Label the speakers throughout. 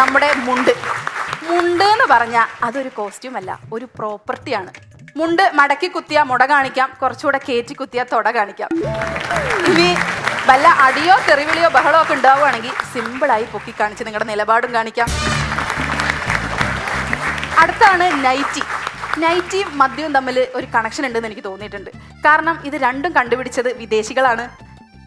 Speaker 1: നമ്മുടെ മുണ്ട്. മുണ്ട് എന്ന് പറഞ്ഞാൽ അതൊരു കോസ്റ്റ്യൂം അല്ല ഒരു പ്രോപ്പർട്ടിയാണ് മുണ്ട് മടക്കി കുത്തിയാ മുട കാണിക്കാം കുറച്ചുകൂടെ കയറ്റി കുത്തിയാ തുട കാണിക്കാം. ഇനി വല്ല അടിയോ തെറിവിളിയോ ബഹളോ ഒക്കെ ഉണ്ടാവുകയാണെങ്കിൽ സിമ്പിളായി പൊക്കി കാണിച്ച് നിങ്ങളുടെ നിലപാടും കാണിക്കാം. അടുത്താണ് നൈറ്റി നൈറ്റിയും മദ്യവും തമ്മിൽ ഒരു കണക്ഷൻ ഉണ്ടെന്ന് എനിക്ക് തോന്നിയിട്ടുണ്ട്. കാരണം ഇത് രണ്ടും കണ്ടുപിടിച്ചത് വിദേശികളാണ്.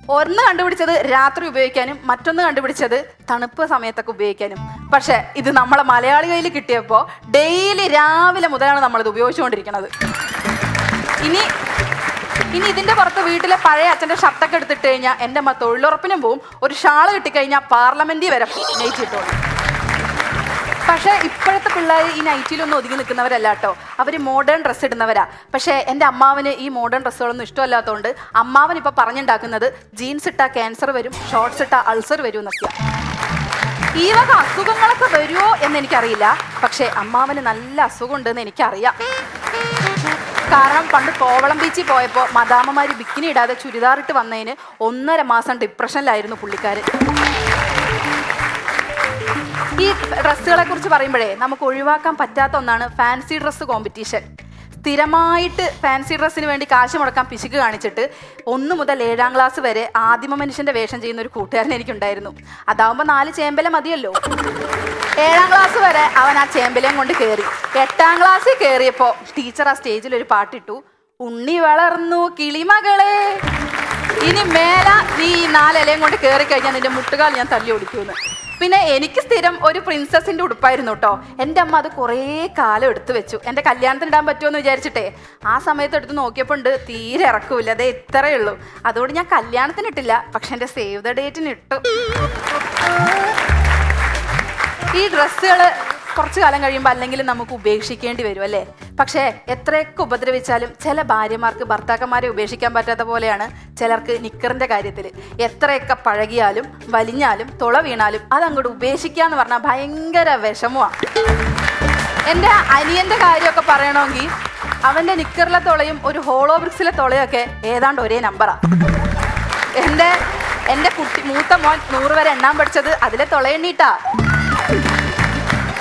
Speaker 1: ഒന്ന് കണ്ടുപിടിച്ചത് രാത്രി ഉപയോഗിക്കാനും മറ്റൊന്ന് കണ്ടുപിടിച്ചത് തണുപ്പ് സമയത്തൊക്കെ ഉപയോഗിക്കാനും. പക്ഷേ ഇത് നമ്മളെ മലയാളി കയ്യിൽ കിട്ടിയപ്പോൾ ഡെയിലി രാവിലെ മുതലാണ് നമ്മളിത് ഉപയോഗിച്ചുകൊണ്ടിരിക്കുന്നത് ഇനി ഇനി ഇതിന്റെ പുറത്ത് വീട്ടിലെ പഴയ അച്ഛന്റെ ഷർട്ടൊക്കെ എടുത്തിട്ട് കഴിഞ്ഞാൽ എന്റെ തൊഴിലുറപ്പിനും പോവും. ഒരു ഷാൾ കിട്ടിക്കഴിഞ്ഞാൽ പാർലമെന്റിൽ വരെ നൈറ്റ് ഇട്ടോളും പക്ഷേ ഇപ്പോഴത്തെ പിള്ളേർ ഈ നൈറ്റിലൊന്നും ഒതുങ്ങി നിൽക്കുന്നവരല്ല കേട്ടോ. അവർ മോഡേൺ ഡ്രസ്സ് ഇടുന്നവരാ. പക്ഷേ എന്റെ അമ്മാവന് ഈ മോഡേൺ ഡ്രസ്സുകളൊന്നും ഇഷ്ടമല്ലാത്തതുകൊണ്ട് അമ്മാവൻ ഇപ്പോൾ പറഞ്ഞുണ്ടാക്കുന്നത് ജീൻസ് ഇട്ടാൽ ക്യാൻസർ വരും ഷോർട്സ് ഇട്ടാൽ അൾസർ വരും എന്നൊക്കെയാണ് ഈ വക അസുഖങ്ങളൊക്കെ വരുമോ എന്ന് എനിക്കറിയില്ല. പക്ഷേ അമ്മാവന് നല്ല അസുഖം ഉണ്ടെന്ന് എനിക്കറിയാം. കാരണം പണ്ട് കോവളം ബീച്ചിൽ പോയപ്പോൾ മദാമ്മമാർ ബിക്കിനി ഇടാതെ ചുരിദാറിട്ട് വന്നതിന് ഒന്നര മാസം ഡിപ്രഷനിലായിരുന്നു പുള്ളിക്കാരൻ. ഈ ഡ്രസ്സുകളെ കുറിച്ച് പറയുമ്പോഴേ നമുക്ക് ഒഴിവാക്കാൻ പറ്റാത്ത ഒന്നാണ് ഫാൻസി ഡ്രസ്സ് കോമ്പറ്റീഷൻ സ്ഥിരമായിട്ട് ഫാൻസി ഡ്രസ്സിന് വേണ്ടി കാശ് മുടക്കാൻ പിശുക്ക് കാണിച്ചിട്ട് ഒന്ന് മുതൽ ഏഴാം ക്ലാസ് വരെ ആദിമ മനുഷ്യന്റെ വേഷം ചെയ്യുന്ന ഒരു കൂട്ടുകാരൻ എനിക്കുണ്ടായിരുന്നു. അതാവുമ്പോൾ നാല് ചേമ്പല മതിയല്ലോ. ഏഴാം ക്ലാസ് വരെ അവൻ ആ ചേമ്പലയും കൊണ്ട് കയറി എട്ടാം ക്ലാസ്സിൽ കയറിയപ്പോൾ ടീച്ചർ ആ സ്റ്റേജിൽ ഒരു പാട്ടിട്ടു ഉണ്ണി വളർന്നു കിളിമകളെ ഇനി മേല നീ ഈ നാലിലയും കൊണ്ട് കയറി കഴിഞ്ഞാൽ നിന്റെ മുട്ടുകാൽ ഞാൻ തല്ലി ഓടിക്കുമെന്ന് പിന്നെ എനിക്ക് സ്ഥിരം ഒരു പ്രിൻസസിന്റെ ഉടുപ്പായിരുന്നു കേട്ടോ എന്റെ അമ്മ അത് കുറേ കാലം എടുത്തു വെച്ചു. എന്റെ കല്യാണത്തിന് ഇടാൻ പറ്റുമോ എന്ന് വിചാരിച്ചിട്ടേ. ആ സമയത്ത് എടുത്ത് നോക്കിയപ്പോൾ ഉണ്ട് തീരെ ഇറക്കൂല. അതേ ഇത്രയേ ഉള്ളൂ. അതുകൊണ്ട് ഞാൻ കല്യാണത്തിന് ഇട്ടില്ല പക്ഷെ എന്റെ സേവ് ദ ഡേറ്റിന് ഇട്ടു. ഈ ഡ്രസ്സുകൾ കുറച്ചു കാലം കഴിയുമ്പോൾ അല്ലെങ്കിൽ നമുക്ക് ഉപേക്ഷിക്കേണ്ടി വരും അല്ലേ? പക്ഷേ എത്രയൊക്കെ ഉപദ്രവിച്ചാലും ചില ഭാര്യമാർക്ക് ഭർത്താക്കന്മാരെ ഉപേക്ഷിക്കാൻ പറ്റാത്ത പോലെയാണ് ചിലർക്ക് നിക്കറിന്റെ കാര്യത്തിൽ എത്രയൊക്കെ പഴകിയാലും വലിഞ്ഞാലും തുള വീണാലും അതങ്ങോട്ട് ഉപേക്ഷിക്കുക എന്ന് പറഞ്ഞാൽ ഭയങ്കര വിഷമമാണ് എന്റെ അനിയന്റെ കാര്യമൊക്കെ പറയണമെങ്കിൽ അവന്റെ നിക്കറിലെ തുളയും ഒരു ഹോളോ ബ്രിക്സിലെ തുളയൊക്കെ ഏതാണ്ട് ഒരേ നമ്പറാണ് എന്റെ എന്റെ കുട്ടി മൂത്ത മോൻ നൂറ് വരെ എണ്ണാൻ പഠിച്ചത് അതിലെ തുളയെണ്ണീട്ടാ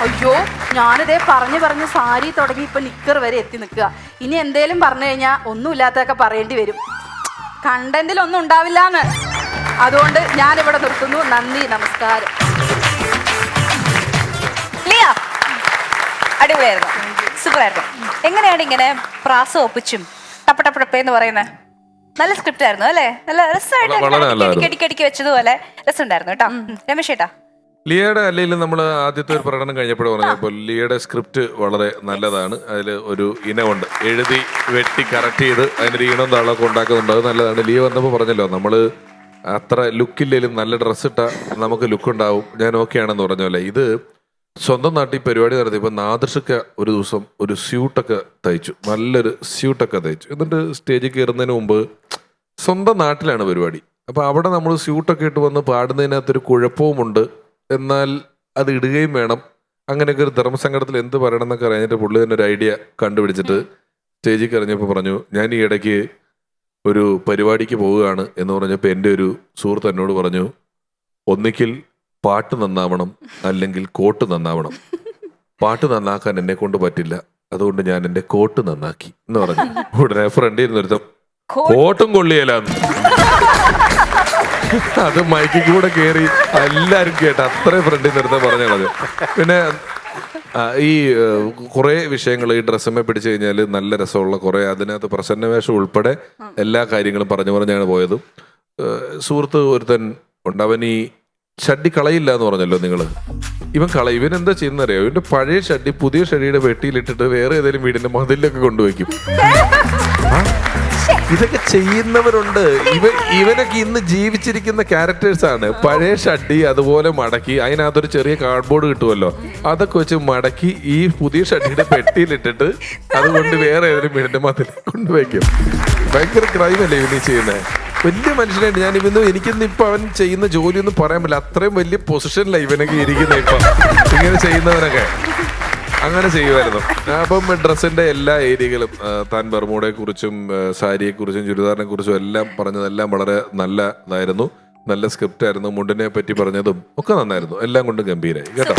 Speaker 1: അയ്യോ ഞാനിതേ പറഞ്ഞു പറഞ്ഞ് സാരി തുടങ്ങി ഇപ്പൊ ലിക്കർ വരെ എത്തി നിൽക്കുക. ഇനി എന്തേലും പറഞ്ഞു കഴിഞ്ഞാൽ ഒന്നുമില്ലാത്തതൊക്കെ പറയേണ്ടി വരും. കണ്ടന്റിൽ ഒന്നും ഉണ്ടാവില്ലാന്ന്. അതുകൊണ്ട് ഞാനിവിടെ നിർത്തുന്നു. നന്ദി നമസ്കാരം.
Speaker 2: ലിയ അടിപൊളിയായിരുന്നു. സൂപ്പറായിരുന്നു. എങ്ങനെയാണ് ഇങ്ങനെ പ്രാസം ഒപ്പിച്ചും ടപ്പ ടപ്പ ടപ്പ എന്ന് പറയുന്നത് നല്ല സ്ക്രിപ്റ്റ് ആയിരുന്നു അല്ലേ? നല്ല രസമായിട്ട് അടിക്കടിക്കടിക്ക് വെച്ചതുപോലെ രസമുണ്ടായിരുന്നു കേട്ടോ. രമേശ് ചേട്ടാ.
Speaker 3: ലിയയുടെ അല്ലെങ്കിൽ നമ്മൾ ആദ്യത്തെ ഒരു പ്രകടനം കഴിഞ്ഞപ്പോൾ പറഞ്ഞപ്പോൾ ലിയയുടെ സ്ക്രിപ്റ്റ് വളരെ നല്ലതാണ്. അതിൽ ഒരു ഇനമുണ്ട്. എഴുതി വെട്ടി കറക്റ്റ് ചെയ്ത് അതിനൊരു ഇനം താളമൊക്കെ ഉണ്ടാക്കുന്നുണ്ട്. അത് നല്ലതാണ്. ലിയ വന്നപ്പോൾ പറഞ്ഞല്ലോ നമ്മൾ അത്ര ലുക്കില്ലെങ്കിലും നല്ല ഡ്രസ്സ് ഇട്ടാൽ നമുക്ക് ലുക്ക് ഉണ്ടാവും. ഞാൻ ഓക്കെ ആണെന്ന് പറഞ്ഞല്ലേ ഇത് സ്വന്തം നാട്ടിൽ പരിപാടി നടത്തിയപ്പോൾ നാദൃഷൊക്കെ ഒരു ദിവസം ഒരു സ്യൂട്ടൊക്കെ തയ്ച്ചു. നല്ലൊരു സ്യൂട്ടൊക്കെ തയ്ച്ചു. എന്നിട്ട് സ്റ്റേജിൽ കയറുന്നതിന് മുമ്പ് സ്വന്തം നാട്ടിലാണ് പരിപാടി. അപ്പോൾ അവിടെ നമ്മൾ സ്യൂട്ടൊക്കെ ഇട്ട് വന്ന് പാടുന്നതിനകത്തൊരു കുഴപ്പവുമുണ്ട്. എന്നാൽ അത് ഇടുകയും വേണം. അങ്ങനെയൊക്കെ ഒരു ധർമ്മസങ്കടത്തിൽ എന്ത് പറയണം എന്നൊക്കെ അറിഞ്ഞിട്ട് പുള്ളി തന്നെ ഒരു ഐഡിയ കണ്ടുപിടിച്ചിട്ട് സ്റ്റേജിൽ കറിഞ്ഞപ്പോൾ പറഞ്ഞു ഞാൻ ഈ ഇടയ്ക്ക് ഒരു പരിപാടിക്ക് പോവുകയാണ് എന്ന് പറഞ്ഞപ്പോൾ എന്റെ ഒരു സുഹൃത്ത് എന്നോട് പറഞ്ഞു ഒന്നിക്കിൽ പാട്ട് നന്നാവണം അല്ലെങ്കിൽ കോട്ട് നന്നാവണം. പാട്ട് നന്നാക്കാൻ എന്നെ കൊണ്ട് പറ്റില്ല. അതുകൊണ്ട് ഞാൻ എന്റെ കോട്ട് നന്നാക്കി എന്ന് പറഞ്ഞു. ഉടനെ ഫ്രണ്ടിൽ ഇരുന്നൊരുത്തം കോട്ടും? കൊള്ളിയലാന്ന് അത് മൈക്കിൽ കൂടെ കയറി എല്ലാരും കേട്ട് അത്രയും ഫ്രണ്ടിൽ നിർത്താൻ പറഞ്ഞത് പിന്നെ ഈ കുറെ വിഷയങ്ങൾ ഈ ഡ്രസ്സമ്മ പിടിച്ചു കഴിഞ്ഞാൽ നല്ല രസമുള്ള കുറെ അതിനകത്ത് പ്രസന്നവേഷം ഉൾപ്പെടെ എല്ലാ കാര്യങ്ങളും പറഞ്ഞു പറഞ്ഞാണ് പോയത്. സുഹൃത്ത് ഒരുത്തൻ ഉണ്ട്. അവൻ ഈ ഷഡ്ഡി കളയില്ല എന്ന് പറഞ്ഞല്ലോ നിങ്ങൾ ഇവൻ കളയും ഇവൻ എന്താ ചെയ്യുന്നറിയോ? ഇവന്റെ പഴയ ഷഡ്ഡി പുതിയ ഷഡ്ഡിയുടെ വെട്ടിയിലിട്ടിട്ട് വേറെ ഏതെങ്കിലും വീടിന്റെ മതിലൊക്കെ കൊണ്ടുവയ്ക്കും? ഇതൊക്കെ ചെയ്യുന്നവരുണ്ട്. ഇവ ഇവനൊക്കെ ഇന്ന് ജീവിച്ചിരിക്കുന്ന ക്യാരക്ടേഴ്സ് ആണ്. പഴയ ഷഡ്ഡി അതുപോലെ മടക്കി. അതിനകത്തൊരു ചെറിയ കാർഡ്ബോർഡ് കിട്ടുമല്ലോ. അതൊക്കെ വെച്ച് മടക്കി ഈ പുതിയ ഷഡ്ഡിയുടെ പെട്ടിയിലിട്ടിട്ട് അതുകൊണ്ട് വേറെ ഏതെങ്കിലും വീടിന്റെ മതിൽ കൊണ്ടുവയ്ക്കും. ഭയങ്കര ക്രൈം അല്ലേ ഇവനീ ചെയ്യുന്നത് വലിയ മനുഷ്യനായിട്ട് ഞാൻ ഇവന്ന് എനിക്കിന്ന് ഇപ്പൊ അവൻ ചെയ്യുന്ന ജോലി ഒന്നും പറയാൻ പറ്റില്ല. അത്രയും വലിയ പൊസിഷനിലാണ് ഇവനൊക്കെ ഇരിക്കുന്നത് ഇപ്പൊ. ഇങ്ങനെ ചെയ്യുന്നവനൊക്കെ. അങ്ങനെ ചെയ്യുമായിരുന്നു. അപ്പം ഡ്രസ്സിന്റെ എല്ലാ ഏരിയകളും താൻ ബർമൂഡയെ കുറിച്ചും സാരിയെ കുറിച്ചും ചുരിദാറിനെ കുറിച്ചും എല്ലാം പറഞ്ഞതെല്ലാം വളരെ നല്ലതായിരുന്നു. നല്ല സ്ക്രിപ്റ്റ് ആയിരുന്നു മുണ്ടിനെ പറ്റി പറഞ്ഞതും ഒക്കെ നന്നായിരുന്നു. എല്ലാം കൊണ്ടും ഗംഭീരായി. കേട്ടോ?